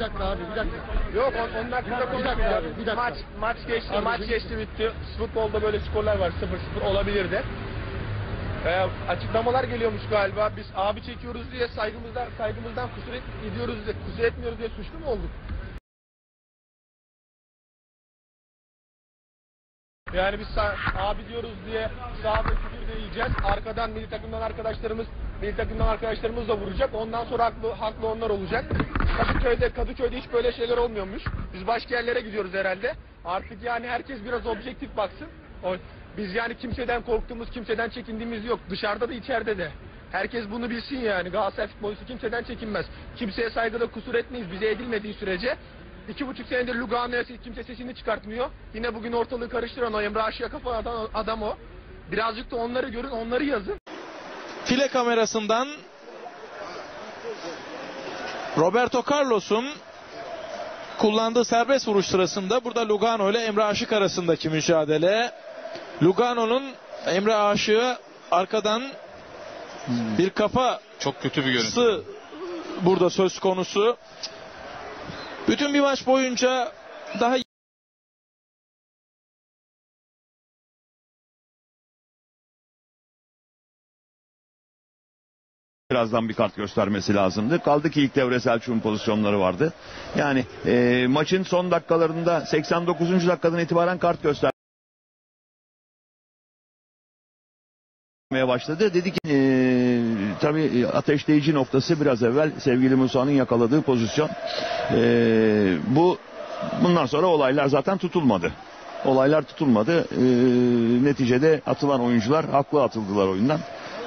bir dakika abi bir dakika. Yok 10 dakika Bir dakika abi, bir dakika. Maç maç geçti, Abi, maç geçti bitti. Futbolda böyle skorlar var 0-0 olabilirdi. Ee, açıklamalar geliyormuş galiba. Biz abi çekiyoruz diye saygımızdan saygımızdan kusur et, ediyoruz diye, kusur etmiyoruz diye suçlu mu olduk? Yani biz abi diyoruz diye sahada küfür de yiyeceğiz. Arkadan milli takımdan arkadaşlarımız milli takımdan arkadaşlarımız da vuracak. Ondan sonra haklı, haklı onlar olacak. Kadıköy'de, Kadıköy'de hiç böyle şeyler olmuyormuş. Biz başka yerlere gidiyoruz herhalde. Artık yani herkes biraz objektif baksın. Biz yani kimseden korktuğumuz, kimseden çekindiğimiz yok. Dışarıda da içeride de. Herkes bunu bilsin yani. Galatasaray futbolcusu kimseden çekinmez. Kimseye saygıda kusur etmeyiz. Bize edilmediği sürece. İki buçuk senedir Lugano'ya kimse sesini çıkartmıyor. Yine bugün ortalığı karıştıran o Emre Aşık'a kafa adam o. Birazcık da onları görün, onları yazın. File kamerasından Roberto Carlos'un kullandığı serbest vuruş sırasında burada Lugano ile Emre Aşık arasındaki mücadele. Lugano'nun Emre Aşık'ı arkadan bir kafa Çok kötü bir görüntü. burada söz konusu. Bütün bir maç boyunca daha birazdan bir kart göstermesi lazımdı. Kaldı ki ilk devre Selçuk'un pozisyonları vardı. Yani e, maçın son dakikalarında 89. dakikadan itibaren kart göstermeye başladı. Dedi ki e, tabii ateşleyici noktası biraz evvel sevgili Musa'nın yakaladığı pozisyon. E, bu bundan sonra olaylar zaten tutulmadı. Olaylar tutulmadı. E, neticede atılan oyuncular haklı atıldılar oyundan.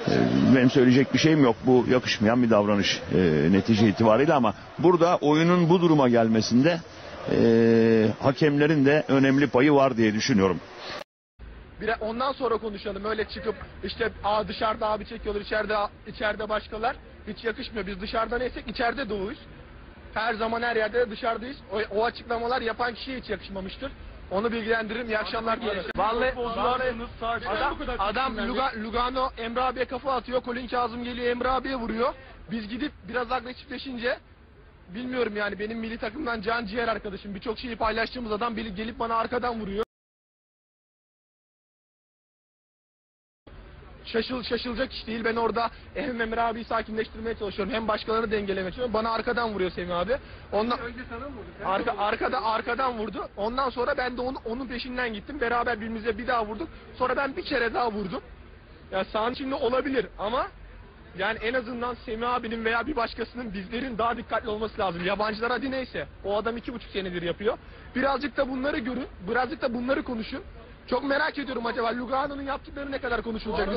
Ee, Benim söyleyecek bir şeyim yok. Bu yakışmayan bir davranış e, netice itibariyle ama burada oyunun bu duruma gelmesinde e, hakemlerin de önemli payı var diye düşünüyorum. Bir ondan sonra konuşalım. Öyle çıkıp işte Aa, dışarıda abi çekiyorlar, içeride içeride başkalar. Hiç yakışmıyor. Biz dışarıda neysek içeride doğuyuz. Her zaman her yerde dışarıdayız. O, o açıklamalar yapan kişiye hiç yakışmamıştır. Onu bilgilendiririm. İyi akşamlar dilerim. Vallahi, vallahi adam, adam Luga- Lugano Emre abiye kafa atıyor. Colin Kazım geliyor Emre abiye vuruyor. Biz gidip biraz agresifleşince bilmiyorum yani benim milli takımdan can ciğer arkadaşım. Birçok şeyi paylaştığımız adam biri gelip bana arkadan vuruyor. Şaşıl, şaşılacak iş değil. Ben orada hem Emre abiyi sakinleştirmeye çalışıyorum. Hem başkalarını dengelemeye çalışıyorum. Bana arkadan vuruyor Semih abi. Ondan... Önce sana mı vurdu? Arka, arkada, arkadan vurdu. Ondan sonra ben de onu, onun peşinden gittim. Beraber birbirimize bir daha vurduk. Sonra ben bir kere daha vurdum. Ya sahanın içinde olabilir ama yani en azından Semih abinin veya bir başkasının bizlerin daha dikkatli olması lazım. Yabancılar hadi neyse. O adam iki buçuk senedir yapıyor. Birazcık da bunları görün. Birazcık da bunları konuşun. Çok merak ediyorum acaba Lugano'nun yaptıkları ne kadar konuşulacak?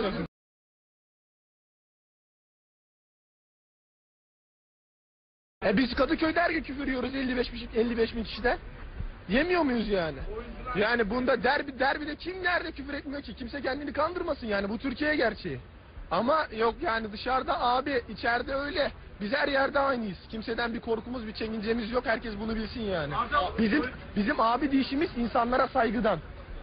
E biz Kadıköy'de her gün küfür yiyoruz 55 bin, 55 bin kişiden. Yemiyor muyuz yani? Yani bunda derbi derbide kim nerede küfür etmiyor ki? Kimse kendini kandırmasın yani bu Türkiye gerçeği. Ama yok yani dışarıda abi içeride öyle. Biz her yerde aynıyız. Kimseden bir korkumuz bir çekincemiz yok. Herkes bunu bilsin yani. Bizim bizim abi dişimiz insanlara saygıdan.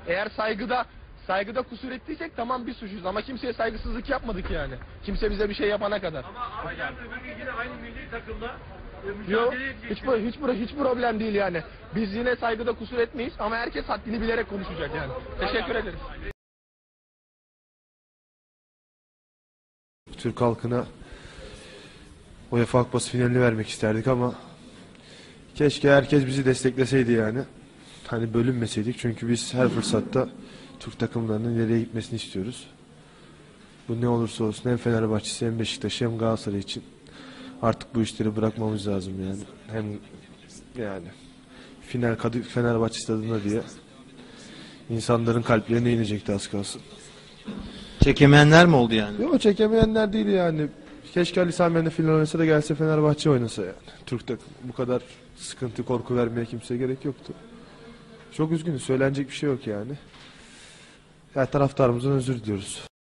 Eğer saygıda saygıda kusur ettiysek tamam bir suçuz ama kimseye saygısızlık yapmadık yani. Kimse bize bir şey yapana kadar. Ama yarın öbür gün yine aynı milli takımla e, Yok hiç, pro- hiç, pro- hiç problem değil yani. Biz yine saygıda kusur etmeyiz ama herkes haddini bilerek konuşacak yani. Teşekkür ederiz. Türk halkına UEFA Kupası finalini vermek isterdik ama keşke herkes bizi destekleseydi yani. Hani bölünmeseydik çünkü biz her fırsatta Türk takımlarının ileriye gitmesini istiyoruz. Bu ne olursa olsun hem Fenerbahçe'si hem Beşiktaş'ı hem Galatasaray için artık bu işleri bırakmamız lazım yani. Hem yani final Kadı Fenerbahçe stadında diye insanların kalplerine inecekti az kalsın. Çekemeyenler mi oldu yani? Yok çekemeyenler değil yani. Keşke Ali Sami Yen'de final oynasa da gelse Fenerbahçe oynasa yani. Türk takım bu kadar sıkıntı korku vermeye kimseye gerek yoktu. Çok üzgünüz söylenecek bir şey yok yani. Her taraftarımızdan özür diliyoruz.